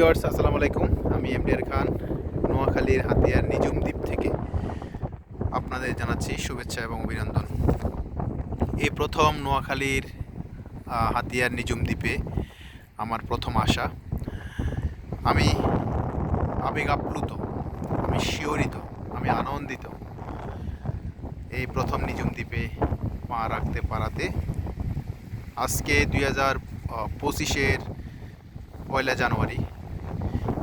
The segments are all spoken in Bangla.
ভিউয়ার্স, আসসালামু আলাইকুম। আমি এমডিআর খান, নোয়াখালীর হাতিয়ার নিজুম দ্বীপ থেকে আপনাদের জানাচ্ছি শুভেচ্ছা এবং অভিনন্দন। এই প্রথম নোয়াখালীর হাতিয়ার নিজুম দ্বীপে আমার প্রথম আসা আমি আবেগ আপ্লুত, আমি শিওরিত আমি আনন্দিত এই প্রথম নিজুম দ্বীপে পা রাখতে পারাতে আজকে দুই হাজার পঁচিশের পয়লা জানুয়ারি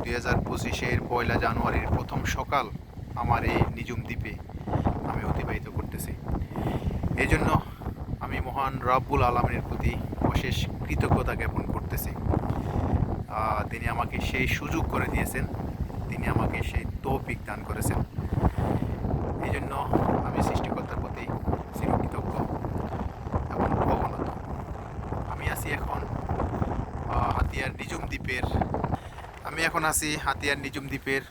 দুই হাজার পঁচিশের পয়লা জানুয়ারির প্রথম সকাল আমার এই নিজুম দ্বীপে আমি অতিবাহিত করতেছি। এই জন্য আমি মহান রাব্বুল আলমের প্রতি অশেষ কৃতজ্ঞতা জ্ঞাপন করতেছি। তিনি আমাকে সেই সুযোগ করে দিয়েছেন, তিনি আমাকে সেই তৌফিক দান করেছেন। এই জন্য আমি সৃষ্টিকর্তার প্রতি চিরকৃতজ্ঞ এবং অবনত। আমি আছি এখন হাতিয়ার নিজুম দ্বীপের এখন আছি হাতিয়ার নিজুম দ্বীপের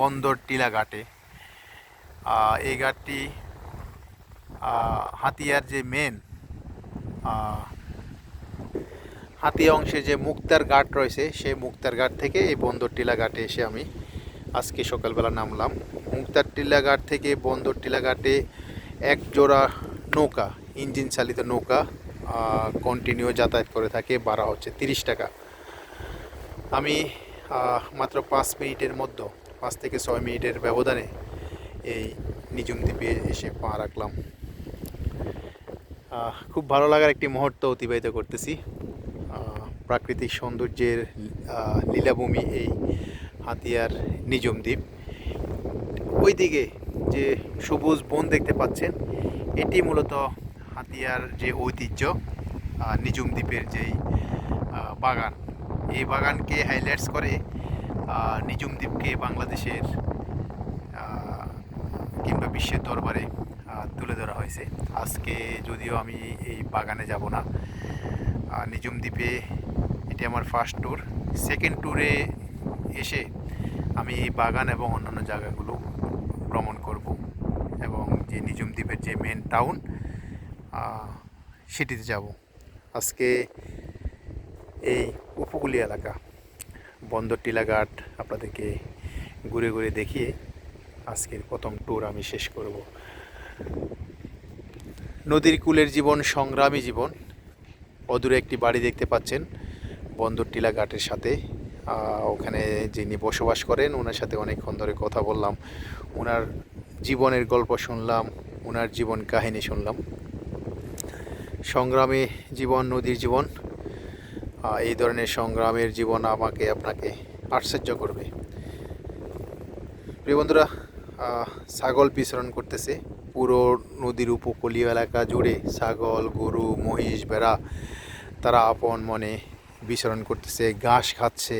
বন্দর টিলা ঘাটে। এই ঘাটটি হাতিয়ার যে মেন হাতিয়া অংশে যে মুক্তার ঘাট রয়েছে, সেই মুক্তার ঘাট থেকে এই বন্দর টিলা ঘাটে এসে আমি আজকে সকালবেলা নামলাম। মুক্তার টিলা ঘাট থেকে বন্দর টিলা ঘাটে এক জোড়া নৌকা, ইঞ্জিন চালিত নৌকা কন্টিনিউ যাতায়াত করে থাকে, ভাড়া হচ্ছে তিরিশ টাকা। আমি মাত্র পাঁচ মিনিটের মধ্যে, পাঁচ থেকে ছয় মিনিটের ব্যবধানে এই নিজুম দ্বীপে এসে পা রাখলাম। খুব ভালো লাগার একটি মুহূর্ত অতিবাহিত করতেছি। প্রাকৃতিক সৌন্দর্যের লীলাভূমি এই হাতিয়ার নিজুম দ্বীপ। ওইদিকে যে সবুজ বন দেখতে পাচ্ছেন, এটি মূলত হাতিয়ার যে ঐতিহ্য নিজুম দ্বীপের যেই বাগান। এই বাগানকে হাইলাইটস করে নিজুম দ্বীপকে বাংলাদেশের কিংবা বিশ্বের দরবারে তুলে ধরা হয়েছে। আজকে যদিও আমি এই বাগানে যাব না নিজুম দ্বীপে এটি আমার ফার্স্ট ট্যুর সেকেন্ড ট্যুরে এসে আমি এই বাগান এবং অন্যান্য জায়গাগুলো ভ্রমণ করব এবং যে নিজুম দ্বীপের যে মেন টাউন সেটিতে যাব। আজকে এই উপকূলীয় এলাকা, বন্দর, টিলাঘাট আপনাদেরকে ঘুরে ঘুরে দেখিয়ে আজকের প্রথম ট্যুর আমি শেষ করব। নদীর কূলের জীবন, সংগ্রামী জীবন, অদূরে একটি বাড়ি দেখতে পাচ্ছেন, বন্দর টিলা ঘাটের সাথে ওখানে যিনি বসবাস করেন, ওনার সাথে অনেকক্ষণ ধরে কথা বললাম, ওনার জীবনের গল্প শুনলাম, ওনার জীবন কাহিনী শুনলাম। সংগ্রামী জীবন, নদীর জীবন এই ধরনের সংগ্রামের জীবন আমাকে, আপনাকে আশ্চর্য করবে। প্রিয় বন্ধুরা ছাগল বিচরণ করতেছে। পুরো নদীর উপকূলীয় এলাকা জুড়ে ছাগল, গরু, মহিষ, ভেড়া, তারা আপন মনে বিচরণ করতেছে, ঘাস খাচ্ছে।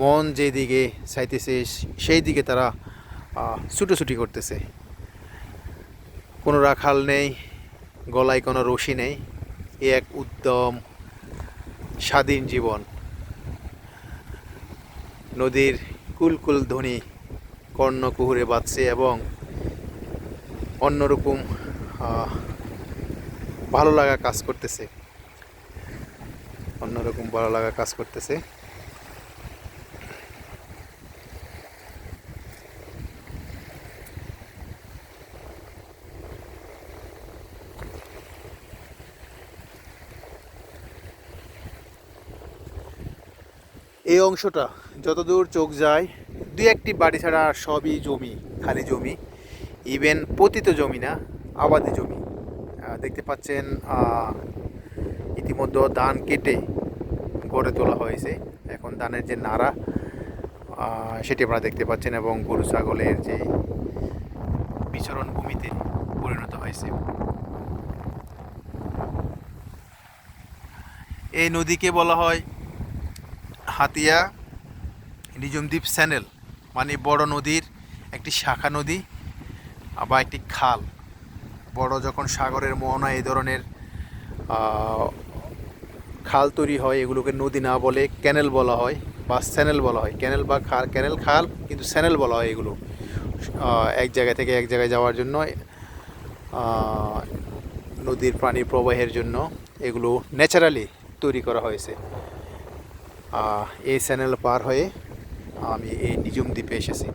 মন যেদিকে চাইতেছে, সেই দিকে তারা ছুটোছুটি করতেছে। কোনো রাখাল নেই, গলায় কোনো রশি নেই। এ এক উদ্যম স্বাধীন জীবন। নদীর কুলকুল ধ্বনি কর্ণকুহুরে বাজছে এবং অন্যরকম ভালো লাগা কাজ করতেছে। অন্যরকম ভালো লাগা কাজ করতেছে। এই অংশটা যতদূর চোখ যায়, দুই একটি বাড়ি ছাড়া সবই জমি, খালি জমি। ইভেন পতিত জমি না, আবাদি জমি। দেখতে পাচ্ছেন ইতিমধ্যে ধান কেটে গড়ে তোলা হয়েছে। এখন ধানের যে নাড়া সেটি আপনারা দেখতে পাচ্ছেন এবং গরু, ছাগলের যে বিচরণ ভূমিতে পরিণত হয়েছে। এই নদীকে বলা হয় হাতিয়া নিজুম দ্বীপ চ্যানেল মানে বড় নদীর একটি শাখা নদী বা একটি খাল। বড় যখন সাগরের মোহনা এই ধরনের খাল তৈরি হয়, এগুলোকে নদী না বলে ক্যানেল বলা হয়, বা চ্যানেল বলা হয়। ক্যানেল বা খাল ক্যানেল খাল, কিন্তু চ্যানেল বলা হয় এগুলো এক জায়গা থেকে এক জায়গায় যাওয়ার জন্য নদীর প্রাণীর প্রবাহের জন্য এগুলো ন্যাচারালি তৈরি করা হয়েছে। এই চ্যানেল পার হয়ে আমি এই নিজুম দ্বীপে এসেছি।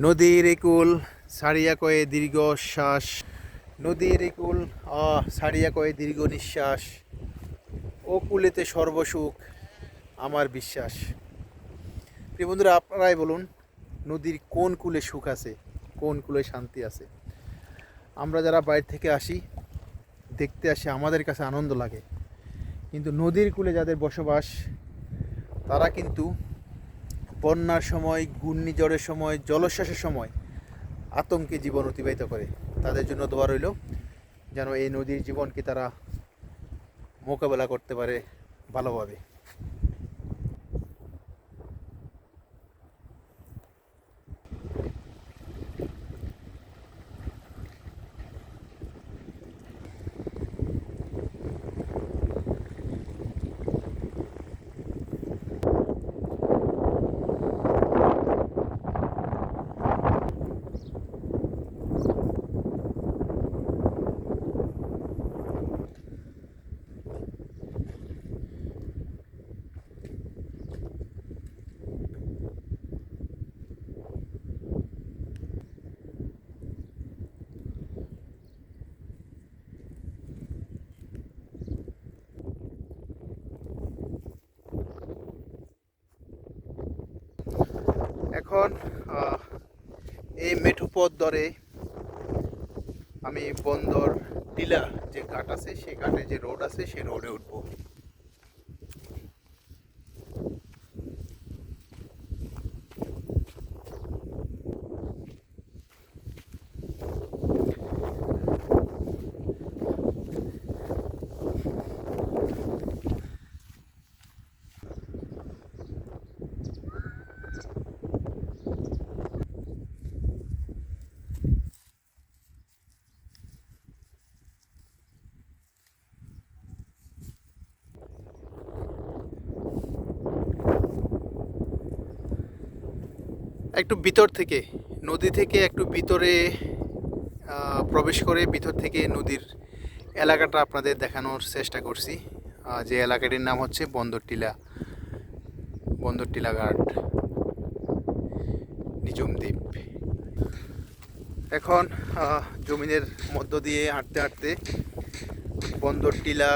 নদীর একুল, সারিয়া কয়ে দীর্ঘ শ্বাস। নদীর একুল আহ সারিয়া কয়ে দীর্ঘ নিঃশ্বাস। ও কুলেতে সর্বসুখ, আমার বিশ্বাস। প্রিয় বন্ধুরা, আপনারাই বলুন, নদীর কোন কূলে সুখ আছে, কোন কুলে শান্তি আছে? আমরা যারা বাইরে থেকে আসি, দেখতে আসি, আমাদের কাছে আনন্দ লাগে। কিন্তু নদীর কূলে যাদের বসবাস, তারা কিন্তু বন্যার সময়, ঘূর্ণিঝড়ের সময়, জলোচ্ছ্বাসের সময় আতঙ্কে জীবন অতিবাহিত করে। তাদের জন্য দোয়া রইল, যেন এই নদীর জীবনকে তারা মোকাবেলা করতে পারে ভালোভাবে। এখন এই মেঠুপথ ধরে আমি বন্দর টিলা যে ঘাট আছে, সেই ঘাটে যে রোড আছে, সেই রোডে উঠবো। একটু ভিতর থেকে, নদী থেকে একটু ভিতরে প্রবেশ করে ভিতর থেকে নদীর এলাকাটা আপনাদের দেখানোর চেষ্টা করছি। যে এলাকাটির নাম হচ্ছে বন্দরটিলা বন্দরটিলা ঘাট নিজুম দ্বীপ। এখন জমিনের মধ্য দিয়ে হাঁটতে হাঁটতে বন্দরটিলা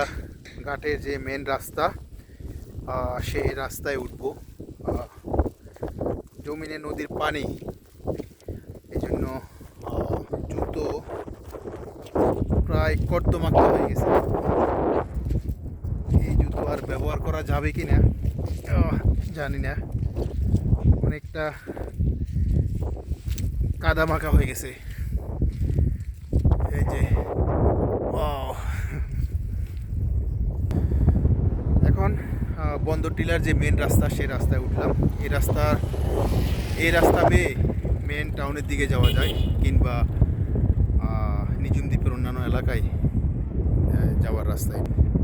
ঘাটের যে মেন রাস্তা সেই রাস্তায় উঠবো। জমিনে নদীর পানি। এই জন্য জুতো প্রায় কর্দমাক্ত হয়ে গেছে। এই জুতো আর ব্যবহার করা যাবে কি না জানি না। অনেকটা কাদা মাখা হয়ে গেছে। এই যে wow! এখন আহ, বন্দর টিলার যে মেন রাস্তা, সেই রাস্তায় উঠলাম। এই রাস্তার, এই রাস্তা বেয়ে মেন টাউনের দিকে যাওয়া যায় কিংবা নিঝুম দ্বীপের অন্যান্য এলাকায় যাওয়ার রাস্তায়।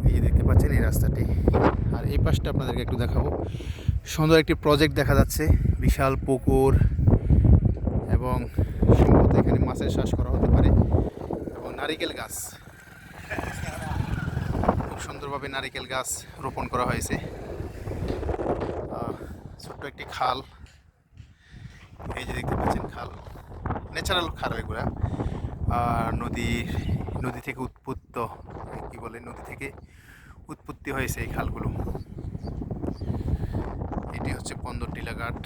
এই যে দেখতে পাচ্ছেন এই রাস্তাটি। আর এই পাশটা আপনাদেরকে একটু দেখাবো। সুন্দর একটি প্রজেক্ট দেখা যাচ্ছে। বিশাল পুকুর এবং সম্ভবত এখানে মাছের চাষ করা হতে পারে এবং নারিকেল গাছ। খুব সুন্দরভাবে নারিকেল গাছ রোপণ করা হয়েছে। ছোট্ট একটি খাল। এই যে দেখতে পাচ্ছেন খাল। ন্যাচারাল খাল এগুলা। আর নদী নদী থেকে উৎপত্ত, কি বলে, নদী থেকে উৎপত্তি হয়েছে এই খালগুলো। এটি হচ্ছে বন্দর টিলাঘাট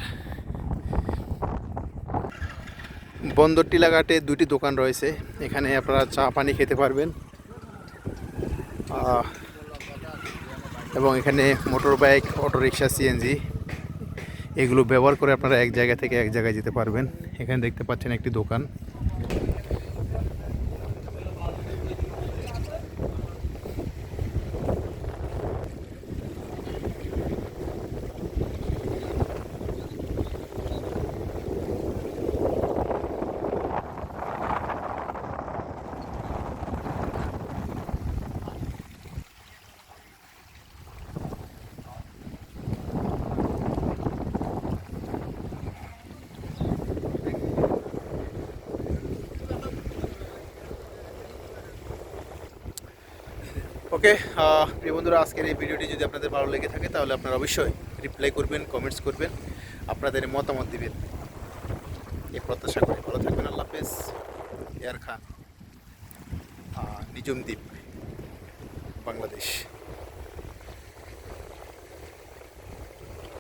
বন্দর টিলাঘাটে দুটি দোকান রয়েছে। এখানে আপনারা চা, পানি খেতে পারবেন। এবং এখানে মোটর বাইক অটোরিকশা সিএনজি এগুলো ব্যবহার করে আপনারা এক জায়গা থেকে এক জায়গায় যেতে পারবেন। এখানে দেখতে পাচ্ছেন একটি দোকান। ওকে প্রিয় বন্ধুরা আজকের এই ভিডিওটি যদি আপনাদের ভালো লেগে থাকে তাহলে আপনারা অবশ্যই রিপ্লাই করবেন কমেন্টস করবেন আপনাদের মতামত দিবেন। এ প্রত্যাশা করি। ভালো থাকবেন আল্লাহ হাফেজ। এয়ার খান আহ, নিজুম দ্বীপ বাংলাদেশ।